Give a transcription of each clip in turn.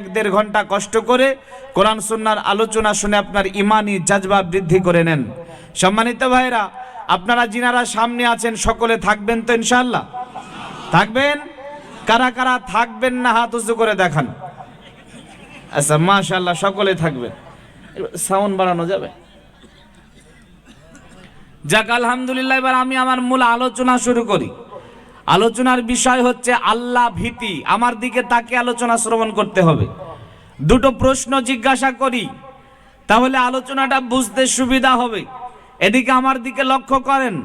এক দেড় ঘণ্টা কষ্ট করে কোরআন সুন্নার আলোচনা শুনে আপনার ইমানি জাজবা বৃদ্ধি করে নেন। সম্মানিত ভাইরা আপনারা যিনারা সামনে আছেন, সকলে থাকবেন তো ইনশাল্লাহ থাকবেন? কারা কারা থাকবেন না, হাত উঁচু করে দেখান। আচ্ছা মাশাল্লাহ সকলে থাকবেন। সাউন্ড বাড়ানো যাবে? যাক, আলহামদুলিল্লাহ, এবার আমি আমার মূল আলোচনা শুরু করি। আলোচনার বিষয় হচ্ছে আল্লাহ ভীতি। আমার দিকে তাকে আলোচনা শ্রবণ করতে হবে। দুটো প্রশ্ন জিজ্ঞাসা করি, তাহলে আলোচনাটা বুঝতে সুবিধা হবে। এদিকে আমার দিকে লক্ষ্য করেন,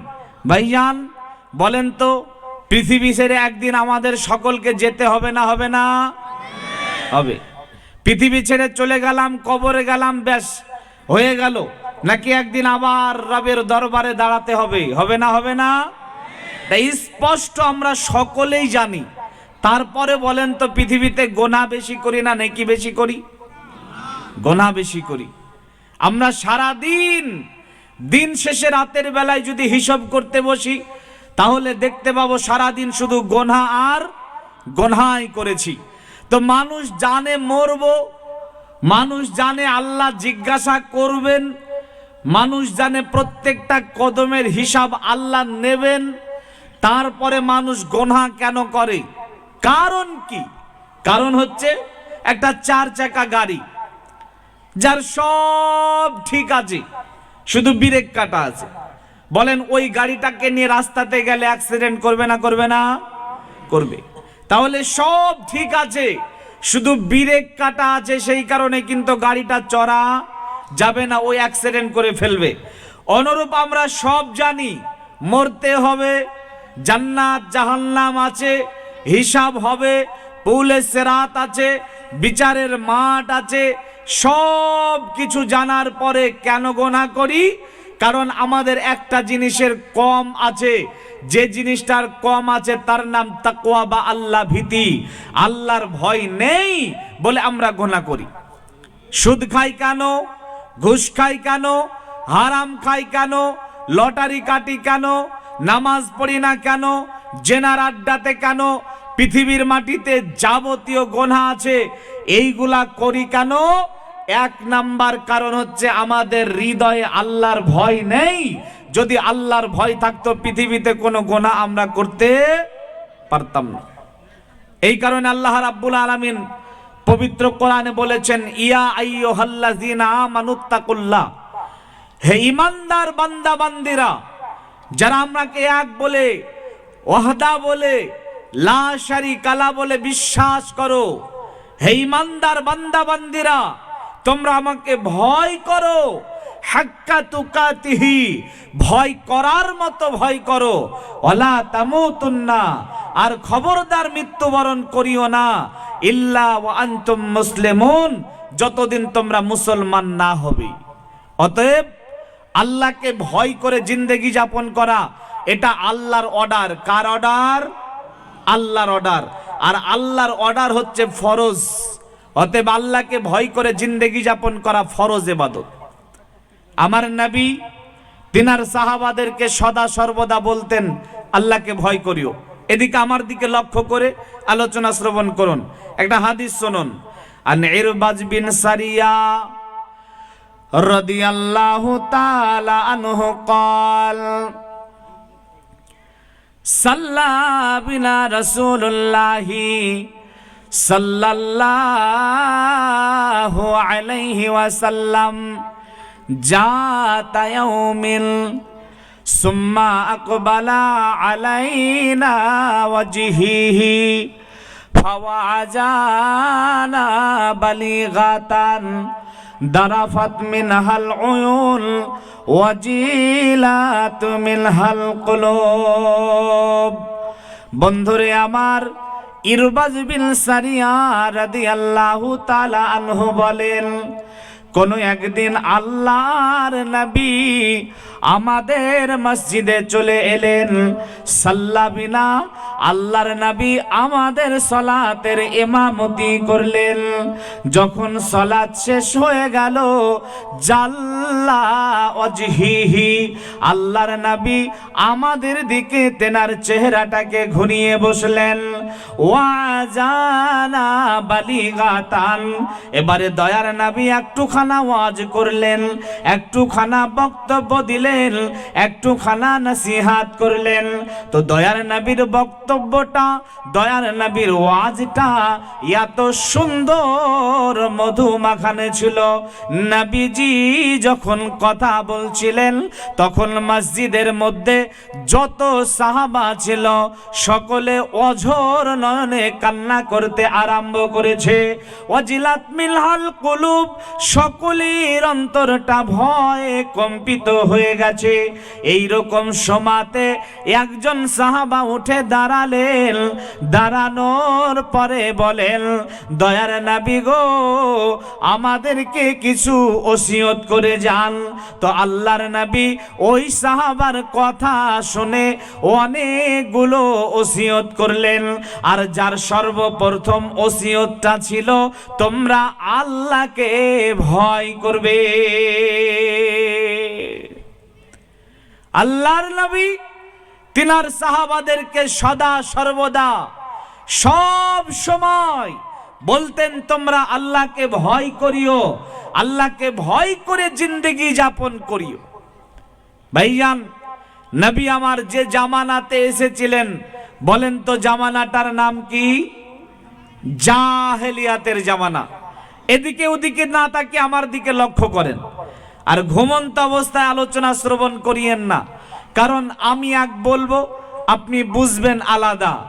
ভাইজান, বলেন তো, পৃথিবী ছেড়ে একদিন আমাদের সকলকে যেতে হবে না হবে না? হবে। পৃথিবী ছেড়ে চলে গেলাম, কবরে গেলাম, ব্যাস, হয়ে গেল। নাকি একদিন আবার রবের দরবারে দাঁড়াতে হবে? হবে না হবে না? তাই স্পষ্ট আমরা সকলেই জানি। তারপরে বলেন তো পৃথিবীতে গোনা বেশি করি না নেকি বেশি করি? গোনা বেশি করি। আমরা সারা দিন দিন শেষে রাতের বেলায় যদি হিসাব করতে বসি, তাহলে দেখতে পাবো সারা দিন শুধু গোনা আর গোনাই করেছি। তো মানুষ জানে মরবো, মানুষ জানে আল্লাহ জিজ্ঞাসা করবেন, মানুষ জানে প্রত্যেকটা কদমের হিসাব আল্লাহ নেবেন। তারপরে মানুষ গোনা কেন করে? কারণ কি? কারণ হচ্ছে একটা চার চাকা গাড়ি, যার সব ঠিক আছে, শুধু ব্রেক কাটা আছে। বলেন, ওই গাড়িটাকে নিয়ে রাস্তাতে গেলে অ্যাক্সিডেন্ট করবে না করবে না? করবে। তাহলে সব ঠিক আছে, শুধু ব্রেক কাটা আছে সেই কারণে কিন্তু গাড়িটা চড়া যাবে না, ওই অ্যাক্সিডেন্ট করে ফেলবে। অনুরূপ আমরা সব জানি, মরতে হবে জান্নাত, জাহান্নাম আছে, হিসাব হবে, পুলে সেরাত আছে, বিচারের মাঠ আছে, সব কিছু জানার পরে কেন গোনা করি? কারণ আমাদের একটা জিনিসের কম আছে, যে জিনিসটার কম আছে তার নাম তাকওয়া বা আল্লাহ ভীতি। আল্লাহর ভয় নেই বলে আমরা গোনা করি। সুদ খাই কেন? ঘুষ খাই কেন? হারাম খাই কেন? লটারি কাটি কেন? নামাজ পড়ি না কেন? জেনার আড্ডাতে কেন? পৃথিবীর মাটিতে যাবতীয় গোনা আছে। এইগুলা করি কেন? এক নাম্বার কারণ হচ্ছে আমাদের হৃদয়ে আল্লাহর ভয় নেই। যদি আল্লাহর ভয় থাকতো, পৃথিবীতে কোনো গোনা আমরা করতে পারতাম না। এই কারণে আল্লাহ রাব্বুল আলামিন পবিত্র কোরআনে বলেছেন, ইয়া আইয়ুহাল্লাযিনা আমানুত্তাকুল্লাহ হে ইমানদার বান্দা বান্দিরা যারা আমাকে এক বলে, ওয়াহদা বলে, লা শারিকালা বলে বিশ্বাস করো, হে ইমানদার বান্দা বান্দিরা, তোমরা আমাকে ভয় করো, হাক্কা তুকাতিহি, ভয় করার মতো ভয় করো ওলা তামুতুন্না, আর খবরদার মৃত্যুবরণ করিও না, ইল্লা ওয়া আনতুম মুসলিমুন, যতদিন তোমরা মুসলমান না হবে। অতএব আল্লাহকে ভয় করে জিন্দেগি যাপন করা, এটা আল্লাহর অর্ডার কার অর্ডার আল্লাহর অর্ডার আর আল্লাহর অর্ডার হচ্ছে ফরজ। অতএব আল্লাহকে ভয় করে জিন্দেগি যাপন করা ফরজ এবাদত। আমার নবী, তিনার সাহাবাদেরকে সদা সর্বদা বলতেন, আল্লাহকে ভয় করিও। এদিকে আমার দিকে লক্ষ্য করে আলোচনা শ্রবণ করুন। একটা হাদিস শুনুন। আর ইরবাজ বিন সারিয়া رضي الله تعالى عنه قال صلى بنا رسول الله صلى الله عليه وسلم جات يوم ثم أقبل علينا وجهه فوعجانا بليغة দারাফাত মিনহাল উয়ুল, ওয়াজিলাত মিনহাল কুলুব। বন্ধুরে আমার, ইরবাজ বিন সারিয়া রাদিয়াল্লাহু তাআলা আনহু বলেন কোন একদিন আল্লাহর নবী আমাদের মসজিদে চলে এলেন। সাল্লাবিনা আল্লাহর নবী আমাদের সলাতের ইমামতি করলেন। যখন সলাত শেষ হয়ে গেল, জাল্লা অজহিহি আল্লাহর নবী আমাদের দিকে তেনার চেহারাটাকে ঘুরিয়ে বসলেন। ওয়াজানা বালিগাতান। এবারে দয়ার নবী একটুখানা ওয়াজ করলেন, একটুখানা বক্তব্য দিলেন, একটুখানা নসিহাত করলেন। তো দয়ার নবীর বক্তব্যটা, দয়ার নবীর ওয়াজটা এত সুন্দর মধু মাখানে ছিল। নবীজি যখন কথা বলছিলেন, তখন মসজিদের মধ্যে যত সাহাবা ছিল, সকলে অঝোর নয়নে কান্না করতে আরম্ভ করেছে। অজিলাত মিলহাল কুলুব, সকলের অন্তরটা ভয়ে কম্পিত হয়ে গেছে। এই রকম সমাতে একজন সাহাবা উঠে দাঁড়ালেন। দাঁড়ানোর পরে বলেন, দয়ার নাবি গো, আমাদেরকে কিছু ওসিয়ত করে যান। তো আল্লাহর নাবি ওই সাহাবার কথা শুনে অনেকগুলো ওসিয়ত করলেন। আর যার সর্বপ্রথম ওসিয়তটা ছিল, তোমরা আল্লাহকে ভয় করবে। আল্লাহর নবী তিনার সাহাবাদেরকে সদা সর্বদা সব সময় বলতেন, তোমরা আল্লাহকে ভয় করিও, আল্লাহকে ভয় করে জিন্দগি যাপন করিও। ভাইজান নবী আমার যে জামানাতে এসেছিলেন বলেন তো জামানাটার নাম কি? জাহেলিয়াতের জামানা। এদিকে ওদিকে না তাকে আমার দিকে লক্ষ্য করেন। আর ঘুমন্ত অবস্থায় আলোচনা শ্রবণ করিয়েন না। কারণ আমি এক বলব, আপনি বুঝবেন আলাদা।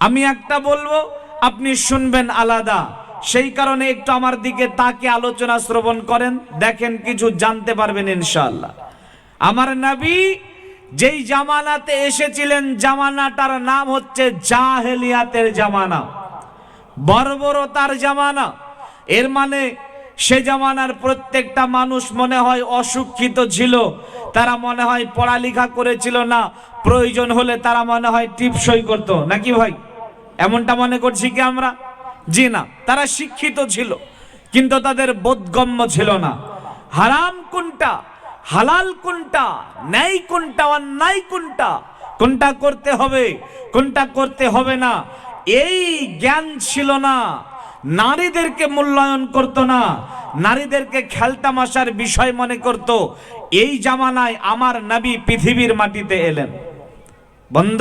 আমি একটা বলব, আপনি শুনবেন আলাদা। সেই কারণে একটু আমার দিকে তাকে আলোচনা শ্রবণ করেন, দেখেন কিছু জানতে পারবেন ইনশাআল্লাহ। আমার নবী যেই জামানাতে এসেছিলেন, জামানাটার নাম হচ্ছে জাহেলিয়াতের জামানা। বর্বরতার জামানা। এর মানে সে জামানার প্রত্যেকটা মানুষ মনে হয় অশিক্ষিত ছিল। তারা মনে হয় পড়ালেখা করেছিল না। প্রয়োজন হলে তারা মনে হয় টিপসই করতো। নাকি ভাই? এমনটা মনে করছি কি আমরা? জি না, তারা শিক্ষিত ছিল, কিন্তু তাদের বোধগম্য ছিল না। হারাম কোনটা? হালাল কোনটা, ন্যায় কোনটা অন্যায় কোনটা? কোনটা করতে হবে, কোনটা করতে হবে না? এই জ্ঞান ছিল না। নারীদেরকে মূল্যায়ন করত না। নারীদেরকে খেলতামাশার বিষয় মনে করত, এই জামানায় আমার নবী পৃথিবীর মাটিতে এলেন। বন্ধ,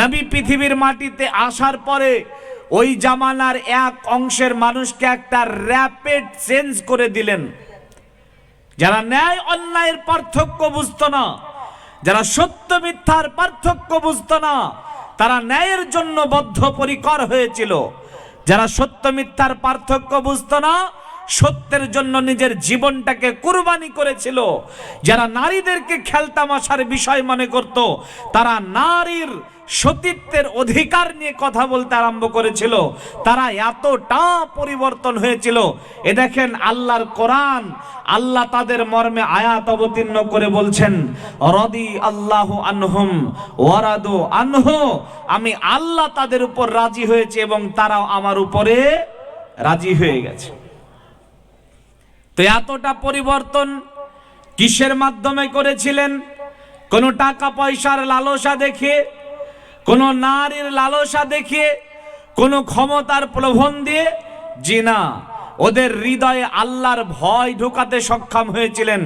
নবী পৃথিবীর মাটিতে আসার পরে ওই জামানার এক অংশের মানুষকে একটা র্যাপিড চেঞ্জ করে দিলেন। যারা ন্যায় অন্যায়ের পার্থক্য বুঝত না, যারা সত্য মিথ্যার পার্থক্য বুঝত না, তারা ন্যায়ের জন্য বদ্ধ পরিকর হয়েছিল। যারা সত্য মিথ্যার পার্থক্য বুঝত না সত্যের জন্য নিজের জীবনটাকে কুরবানি করেছিল। যারা নারীদেরকে খেলতামাশার বিষয় মনে করত, তারা নারীর সতীত্বের অধিকার নিয়ে কথা বলতে আরম্ভ করেছিল। তারা এতটা পরিবর্তন হয়েছিল। এ দেখেন আল্লাহর কোরআন, আল্লাহ তাদের মর্মে আয়াত অবতীর্ণ করে বলছেন রদি আল্লাহ আনহুম, ওয়ারাদু আনহু, আমি আল্লাহ তাদের উপর রাজি হয়েছে এবং তারাও আমার উপরে রাজি হয়ে গেছে। তো এতটা পরিবর্তন কিসের মাধ্যমে করেছিলেন? কোনো টাকা পয়সার লালসা দেখে কোনো নারীর লালসা দেখে কোনো ক্ষমতার প্রলোভন দিয়ে? জি না, ওদের হৃদয়ে আল্লাহর ভয় ঢোকাতে সক্ষম হয়েছিলেন।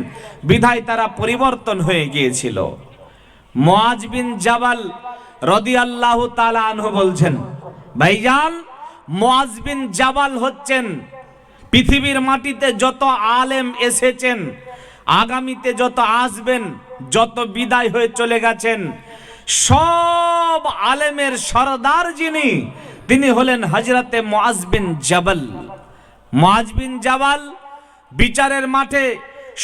বিধায় তারা পরিবর্তন হয়ে গিয়েছিল। মোয়াজ বিন জাবাল রদি আল্লাহ তালা আনহু বলছেন, ভাইজান মোয়াজ বিন জাবাল হচ্ছেন পৃথিবীর মাটিতে যত আলেম এসেছেন, আগামীতে যত আসবেন, যত বিদায় হয়ে চলে গেছেন, সব আলেমের সরদার যিনি, তিনি হলেন হজরতে মোয়াজবিন জাবাল। মোয়াজবিন জাবাল বিচারের মাঠে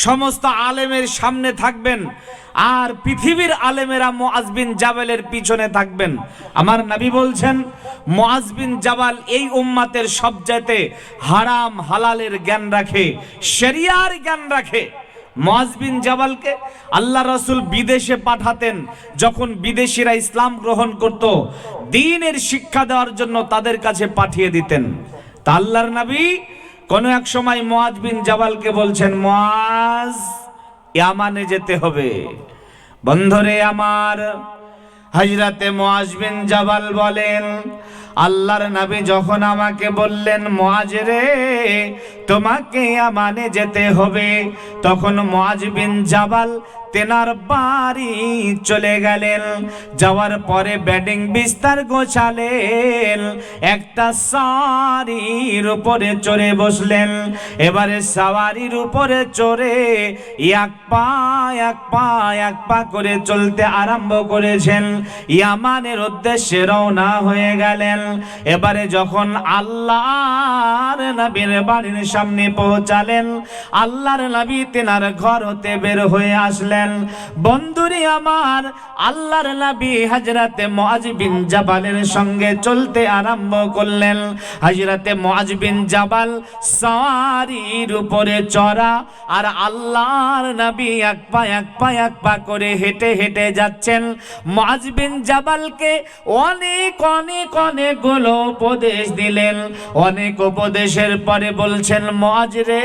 সমস্ত আলেমের সামনে থাকবেন আর পৃথিবীর আলেমেরা মোয়াজবিন জাবালের পিছনে থাকবেন। আমার নবী বলছেন মোয়াজবিন জাবাল এই উম্মাতের সবচাইতে হারাম, হালালের জ্ঞান রাখে, শরিয়ার জ্ঞান রাখে। মোয়াজবিন জাবালকে আল্লাহ রসুল বিদেশে পাঠাতেন, যখন বিদেশিরা ইসলাম গ্রহণ করত, দিনের শিক্ষা দেওয়ার জন্য তাদের কাছে পাঠিয়ে দিতেন। তা আল্লাহর নবী কোন এক সময় মোয়াজ বিন জাবালকে বলছেন, মোয়াজ, ইয়ামানে যেতে হবে। বন্ধরে আমার হজরতে মোয়াজ বিন জাবাল বলেন, আল্লাহর নবী যখন আমাকে বললেন, মোয়াজ রে তোমাকে আমানে যেতে হবে। তখন মুআজ বিন জাবাল তেনার বাড়ি চলে গেলেন। যাওয়ার পরে ব্যাটিং বিস্তার গোছালেন। একটা সারির উপরে চড়ে বসলেন। এবারে সাওয়ারির উপরে চড়ে এক পা এক পা এক পা করে চলতে আরম্ভ করেছেন। ইয়ামানের উদ্দেশ্যে রওনা হয়ে গেলেন। এবারে যখন আল্লাহর নবীর বাড়ির সামনে পৌঁছালেন। আল্লাহর নবী তেনার ঘর হতে বের হয়ে আসলেন। বন্ধুরি আমার, আল্লাহর নবী হজরতে মুআজ বিন জাবালের সঙ্গে চলতে আরম্ভ করলেন। হজরতে মুআজ বিন জাবাল সাওয়ারির উপরে চড়া আর আল্লাহর নবী এক পা এক পা এক পা করে হেঁটে হেঁটে যাচ্ছেন। মুআজ বিন জাবালকে অনেক অনেক, অনেকগুলো উপদেশ দিলেন। অনেক উপদেশের পরে বলছেন মুআজ রে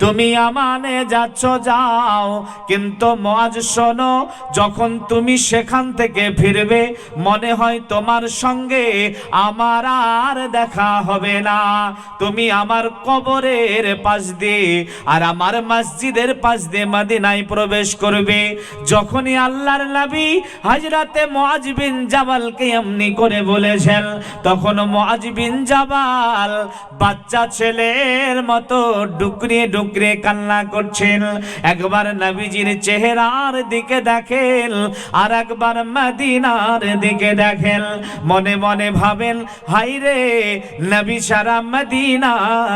তুমি আমানে যাচ্ছ, যাও। কিন্তু মজ শোনো, যখন তুমি সেখান থেকে ফিরবে, মনে হয় তোমার সঙ্গে আমার আর দেখা হবে না। তুমি আমার কবরের পাশ দিয়ে আর আমার মসজিদের পাশ দিয়ে মদিনায় প্রবেশ করবে। যখনই আল্লাহর নবী হাজরাতে মুআজ বিন জাবালকে এমনি করে বলেছেন, তখন মুআজ বিন জাবাল বাচ্চা ছেলের মতো ডুকরিয়ে ডুকরিয়ে কান্না করছেন একবার নবীজির চেহারার দিকে দেখেন আর একবার মদিনার দিকে দেখেন মনে মনে ভাবেন হাইরে নবী সারা মদিনা